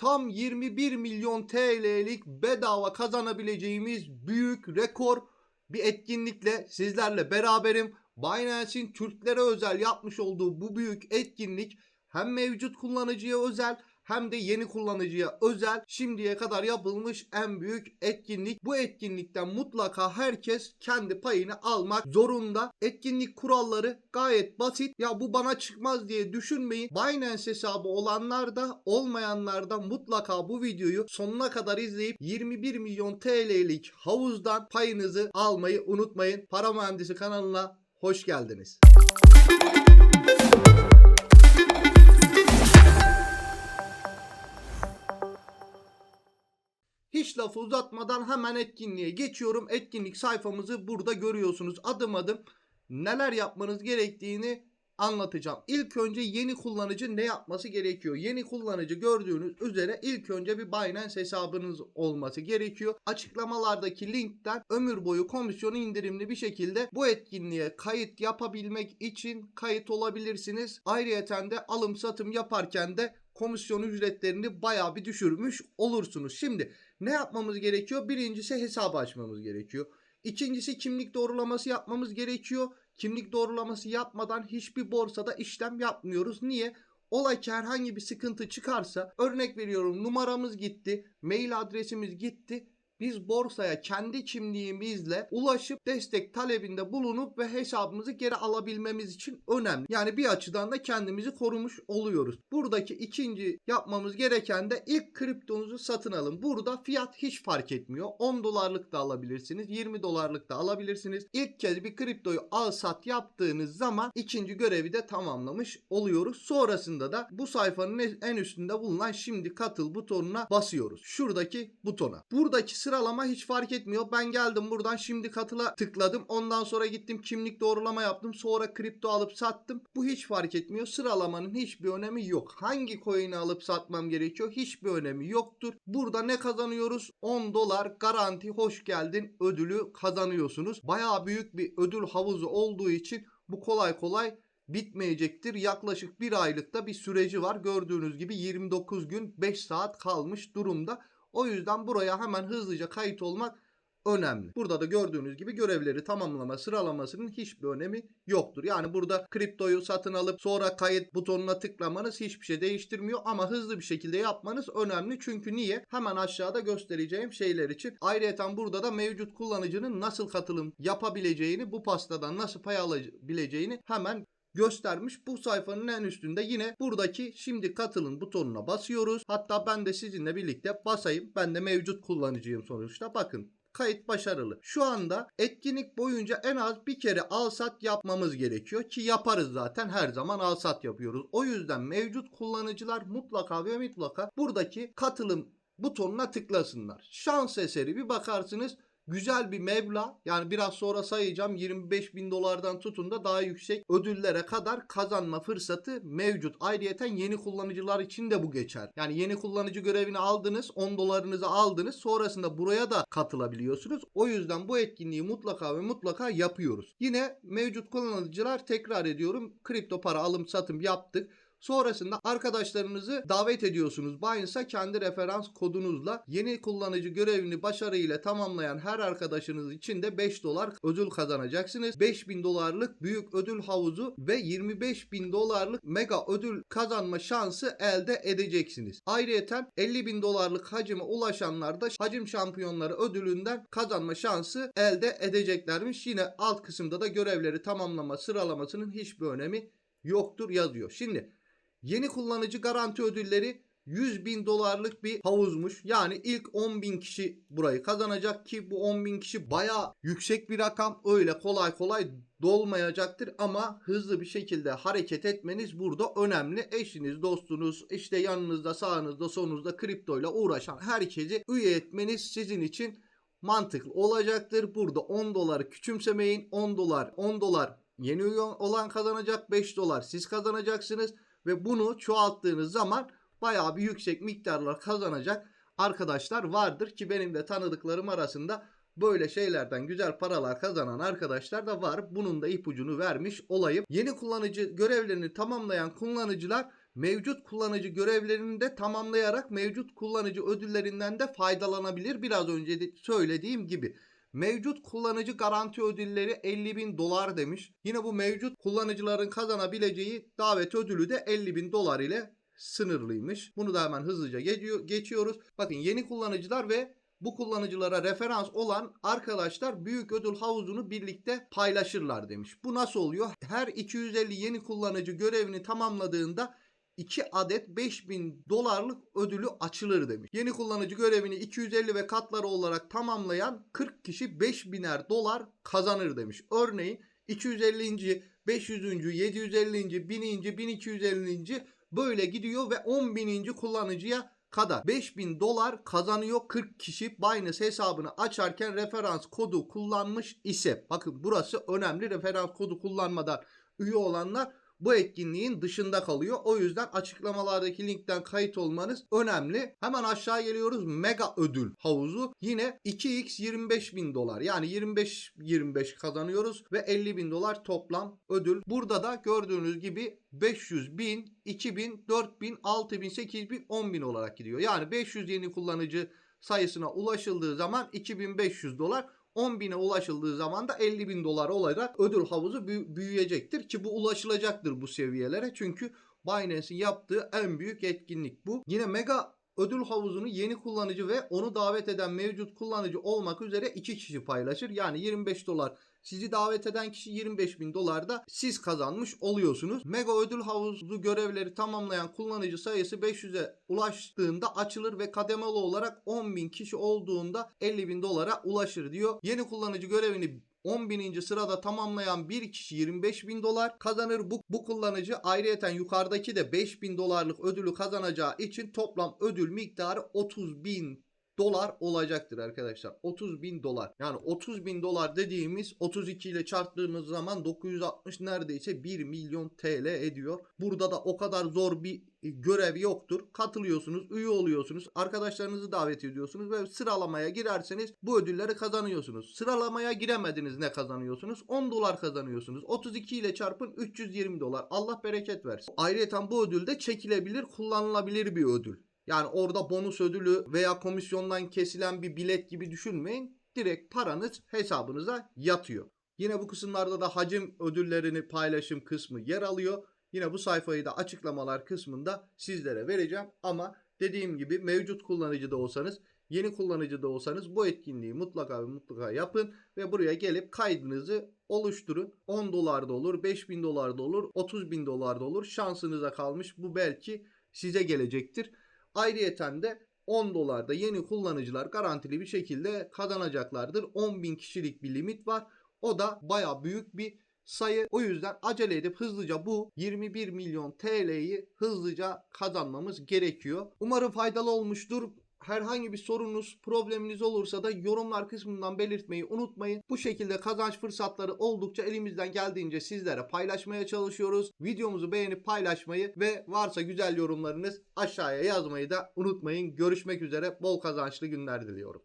tam 21 milyon TL'lik bedava kazanabileceğimiz büyük rekor bir etkinlikle sizlerle beraberim. Binance'in Türklere özel yapmış olduğu bu büyük etkinlik hem mevcut kullanıcıya özel hem de yeni kullanıcıya özel şimdiye kadar yapılmış en büyük etkinlik. Bu etkinlikten mutlaka herkes kendi payını almak zorunda. Etkinlik kuralları gayet basit. Ya bu bana çıkmaz diye düşünmeyin. Binance hesabı olanlar da olmayanlar da mutlaka bu videoyu sonuna kadar izleyip 21 milyon TL'lik havuzdan payınızı almayı unutmayın. Para Mühendisi kanalına hoş geldiniz. Hiç lafı uzatmadan hemen etkinliğe geçiyorum. Etkinlik sayfamızı burada görüyorsunuz. Adım adım neler yapmanız gerektiğini anlatacağım. İlk önce yeni kullanıcı ne yapması gerekiyor? Yeni kullanıcı gördüğünüz üzere ilk önce bir Binance hesabınız olması gerekiyor. Açıklamalardaki linkten ömür boyu komisyonu indirimli bir şekilde bu etkinliğe kayıt yapabilmek için kayıt olabilirsiniz. Ayrıyeten de alım satım yaparken de komisyon ücretlerini bayağı bir düşürmüş olursunuz. Şimdi ne yapmamız gerekiyor? Birincisi hesabı açmamız gerekiyor. İkincisi kimlik doğrulaması yapmamız gerekiyor. Kimlik doğrulaması yapmadan hiçbir borsada işlem yapmıyoruz. Niye? Ola ki herhangi bir sıkıntı çıkarsa örnek veriyorum numaramız gitti, mail adresimiz gitti. Biz borsaya kendi kimliğimizle ulaşıp destek talebinde bulunup ve hesabımızı geri alabilmemiz için önemli. Yani bir açıdan da kendimizi korumuş oluyoruz. Buradaki ikinci yapmamız gereken de ilk kriptonuzu satın alın. Burada fiyat hiç fark etmiyor. 10 dolarlık da alabilirsiniz, 20 dolarlık da alabilirsiniz. İlk kez bir kriptoyu al sat yaptığınız zaman ikinci görevi de tamamlamış oluyoruz. Sonrasında da bu sayfanın en üstünde bulunan şimdi katıl butonuna basıyoruz. Şuradaki butona. Buradaki sıralama hiç fark etmiyor. Ben geldim buradan şimdi katıla tıkladım. Ondan sonra gittim kimlik doğrulama yaptım. Sonra kripto alıp sattım. Bu hiç fark etmiyor. Sıralamanın hiçbir önemi yok. Hangi coin'i alıp satmam gerekiyor? Hiçbir önemi yoktur. Burada ne kazanıyoruz? 10 dolar garanti hoş geldin ödülü kazanıyorsunuz. Bayağı büyük bir ödül havuzu olduğu için bu kolay kolay bitmeyecektir. Yaklaşık bir aylıkta bir süreci var. Gördüğünüz gibi 29 gün 5 saat kalmış durumda. O yüzden buraya hemen hızlıca kayıt olmak önemli. Burada da gördüğünüz gibi görevleri tamamlama sıralamasının hiçbir önemi yoktur. Yani burada kriptoyu satın alıp sonra kayıt butonuna tıklamanız hiçbir şey değiştirmiyor ama hızlı bir şekilde yapmanız önemli. Çünkü niye? Hemen aşağıda göstereceğim şeyler için. Ayrıca burada da mevcut kullanıcının nasıl katılım yapabileceğini, bu pastadan nasıl pay alabileceğini hemen göstermiş. Bu sayfanın en üstünde yine buradaki şimdi katılın butonuna basıyoruz. Hatta ben de sizinle birlikte basayım. Ben de mevcut kullanıcıyım sonuçta. Bakın kayıt başarılı. Şu anda etkinlik boyunca en az bir kere al sat yapmamız gerekiyor ki yaparız zaten her zaman al sat yapıyoruz. O yüzden mevcut kullanıcılar mutlaka ve mutlaka buradaki katılım butonuna tıklasınlar. Şans eseri bir bakarsınız güzel bir meblağ yani biraz sonra sayacağım 25 bin dolardan tutun da daha yüksek ödüllere kadar kazanma fırsatı mevcut. Ayrıyeten yeni kullanıcılar için de bu geçer. Yani yeni kullanıcı görevini aldınız 10 dolarınızı aldınız sonrasında buraya da katılabiliyorsunuz. O yüzden bu etkinliği mutlaka ve mutlaka yapıyoruz. Yine mevcut kullanıcılar tekrar ediyorum kripto para alım satım yaptık. Sonrasında arkadaşlarınızı davet ediyorsunuz. Binance'a kendi referans kodunuzla yeni kullanıcı görevini başarıyla tamamlayan her arkadaşınız için de 5 dolar ödül kazanacaksınız. 5000 dolarlık büyük ödül havuzu ve 25 bin dolarlık mega ödül kazanma şansı elde edeceksiniz. Ayrıca 50 bin dolarlık hacime ulaşanlar da hacim şampiyonları ödülünden kazanma şansı elde edeceklermiş. Yine alt kısımda da görevleri tamamlama sıralamasının hiçbir önemi yoktur yazıyor. Şimdi Yeni kullanıcı garanti ödülleri 100 bin dolarlık bir havuzmuş. Yani ilk 10 bin kişi burayı kazanacak ki bu 10 bin kişi baya yüksek bir rakam. Öyle kolay kolay dolmayacaktır ama hızlı bir şekilde hareket etmeniz burada önemli. Eşiniz, dostunuz, işte yanınızda, sağınızda, solunuzda kriptoyla uğraşan herkesi üye etmeniz sizin için mantıklı olacaktır. Burada 10 doları küçümsemeyin. 10 dolar, 10 dolar yeni olan kazanacak, 5 dolar siz kazanacaksınız ve bunu çoğalttığınız zaman bayağı bir yüksek miktarlar kazanacak arkadaşlar vardır ki benim de tanıdıklarım arasında böyle şeylerden güzel paralar kazanan arkadaşlar da var. Bunun da ipucunu vermiş olayım. Yeni kullanıcı görevlerini tamamlayan kullanıcılar mevcut kullanıcı görevlerini de tamamlayarak mevcut kullanıcı ödüllerinden de faydalanabilir. Biraz önce söylediğim gibi. Mevcut kullanıcı garanti ödülleri 50 bin dolar demiş. Yine bu mevcut kullanıcıların kazanabileceği davet ödülü de 50 bin dolar ile sınırlıymış. Bunu da hemen hızlıca geçiyor- geçiyoruz. Bakın yeni kullanıcılar ve bu kullanıcılara referans olan arkadaşlar büyük ödül havuzunu birlikte paylaşırlar demiş. Bu nasıl oluyor? Her 250 yeni kullanıcı görevini tamamladığında 2 adet 5000 dolarlık ödülü açılır demiş. Yeni kullanıcı görevini 250 ve katları olarak tamamlayan 40 kişi 5000'er dolar kazanır demiş. Örneğin 250. 500. 750. 1000. 1250. böyle gidiyor ve 10.000. kullanıcıya kadar 5000 dolar kazanıyor 40 kişi Binance hesabını açarken referans kodu kullanmış ise. Bakın burası önemli referans kodu kullanmadan üye olanlar bu etkinliğin dışında kalıyor. O yüzden açıklamalardaki linkten kayıt olmanız önemli. Hemen aşağı geliyoruz. Mega ödül havuzu. Yine 2x 25 bin dolar. Yani 25 25 kazanıyoruz ve 50 bin dolar toplam ödül. Burada da gördüğünüz gibi 500 bin, 2000, 4000, 6000, 8000, 10000 olarak gidiyor. Yani 500 yeni kullanıcı sayısına ulaşıldığı zaman 2500 dolar 10 bine ulaşıldığı zaman da 50 bin dolar olarak ödül havuzu büyü- büyüyecektir ki bu ulaşılacaktır bu seviyelere çünkü Binance'in yaptığı en büyük etkinlik bu. Yine mega ödül havuzunu yeni kullanıcı ve onu davet eden mevcut kullanıcı olmak üzere iki kişi paylaşır. Yani 25 dolar sizi davet eden kişi 25 bin dolar da siz kazanmış oluyorsunuz. Mega ödül havuzu görevleri tamamlayan kullanıcı sayısı 500'e ulaştığında açılır ve kademeli olarak 10 bin kişi olduğunda 50 bin dolara ulaşır diyor. Yeni kullanıcı görevini 10 bininci sırada tamamlayan bir kişi 25 bin dolar kazanır. Bu, bu kullanıcı ayrıyeten yukarıdaki de 5 bin dolarlık ödülü kazanacağı için toplam ödül miktarı 30 bin dolar olacaktır arkadaşlar. 30 bin dolar. Yani 30 bin dolar dediğimiz 32 ile çarptığımız zaman 960 neredeyse 1 milyon TL ediyor. Burada da o kadar zor bir e, görev yoktur. Katılıyorsunuz, üye oluyorsunuz, arkadaşlarınızı davet ediyorsunuz ve sıralamaya girerseniz bu ödülleri kazanıyorsunuz. Sıralamaya giremediniz ne kazanıyorsunuz? 10 dolar kazanıyorsunuz. 32 ile çarpın 320 dolar. Allah bereket versin. Ayrıca bu ödül de çekilebilir, kullanılabilir bir ödül. Yani orada bonus ödülü veya komisyondan kesilen bir bilet gibi düşünmeyin. Direkt paranız hesabınıza yatıyor. Yine bu kısımlarda da hacim ödüllerini paylaşım kısmı yer alıyor. Yine bu sayfayı da açıklamalar kısmında sizlere vereceğim. Ama dediğim gibi mevcut kullanıcı da olsanız, yeni kullanıcı da olsanız bu etkinliği mutlaka ve mutlaka yapın ve buraya gelip kaydınızı oluşturun. 10 dolar da olur, 5000 dolar da olur, 30 bin dolar da olur. Şansınıza kalmış. Bu belki size gelecektir. Ayrıyeten de 10 dolarda yeni kullanıcılar garantili bir şekilde kazanacaklardır. 10 bin kişilik bir limit var. O da baya büyük bir sayı. O yüzden acele edip hızlıca bu 21 milyon TL'yi hızlıca kazanmamız gerekiyor. Umarım faydalı olmuştur. Herhangi bir sorunuz, probleminiz olursa da yorumlar kısmından belirtmeyi unutmayın. Bu şekilde kazanç fırsatları oldukça elimizden geldiğince sizlere paylaşmaya çalışıyoruz. Videomuzu beğenip paylaşmayı ve varsa güzel yorumlarınız aşağıya yazmayı da unutmayın. Görüşmek üzere. Bol kazançlı günler diliyorum.